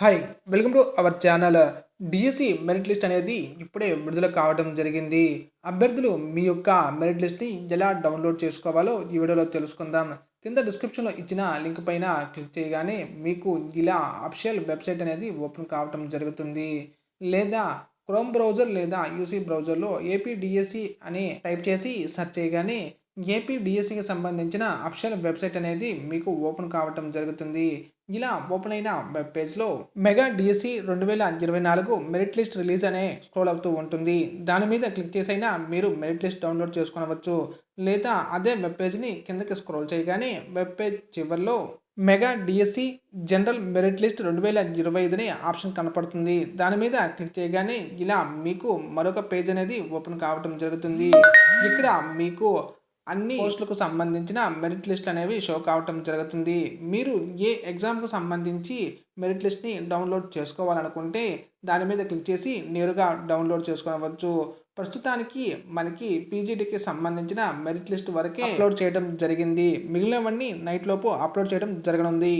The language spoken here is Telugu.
Hi welcome to our channel DSC merit list అనేది ఇప్పుడే విడుదల కావడం జరిగింది. అభ్యర్థులు మీ యొక్క మెరిట్ లిస్ట్ని ఎలా డౌన్లోడ్ చేసుకోవాలో ఈ వీడియోలో తెలుసుకుందాం. కింద డిస్క్రిప్షన్లో ఇచ్చిన లింక్ పైన క్లిక్ చేయగానే మీకు ఇలా అఫిషియల్ వెబ్సైట్ అనేది ఓపెన్ కావడం జరుగుతుంది. లేదా క్రోమ్ బ్రౌజర్ లేదా యూసీ బ్రౌజర్లో ఏపీ డిఎస్సి అని టైప్ చేసి సెర్చ్ చేయగానే ఏపీ డిఎస్సికి సంబంధించిన అఫిషియల్ వెబ్సైట్ అనేది మీకు ఓపెన్ కావటం జరుగుతుంది. ఇలా ఓపెన్ అయిన వెబ్ పేజ్లో మెగా డిఎస్సి రెండు వేల ఇరవై నాలుగు మెరిట్ లిస్ట్ రిలీజ్ అనే స్క్రోల్ అవుతూ ఉంటుంది. దాని మీద క్లిక్ చేసైనా మీరు మెరిట్ లిస్ట్ డౌన్లోడ్ చేసుకోవచ్చు లేదా అదే వెబ్ పేజ్ని కిందకి స్క్రోల్ చేయగానే వెబ్ పేజ్ చివరిలో mega DSC general merit list రెండు వేల ఇరవై ఐదు అనే ఆప్షన్ కనపడుతుంది. దాని మీద క్లిక్ చేయగానే ఇలా మీకు మరొక పేజ్ అనేది ఓపెన్ కావడం జరుగుతుంది. ఇక్కడ మీకు అన్ని పోస్టులకు సంబంధించిన మెరిట్ లిస్ట్ అనేవి షో కావటం జరుగుతుంది. మీరు ఏ ఎగ్జామ్కు సంబంధించి మెరిట్ లిస్ట్ని డౌన్లోడ్ చేసుకోవాలనుకుంటే దాని మీద క్లిక్ చేసి నేరుగా డౌన్లోడ్ చేసుకోవచ్చు. ప్రస్తుతానికి మనకి పీజీడీకి సంబంధించిన మెరిట్ లిస్ట్ వరకే అప్లోడ్ చేయడం జరిగింది. మిగిలినవన్నీ నైట్ లోపు అప్లోడ్ చేయడం జరగనుంది.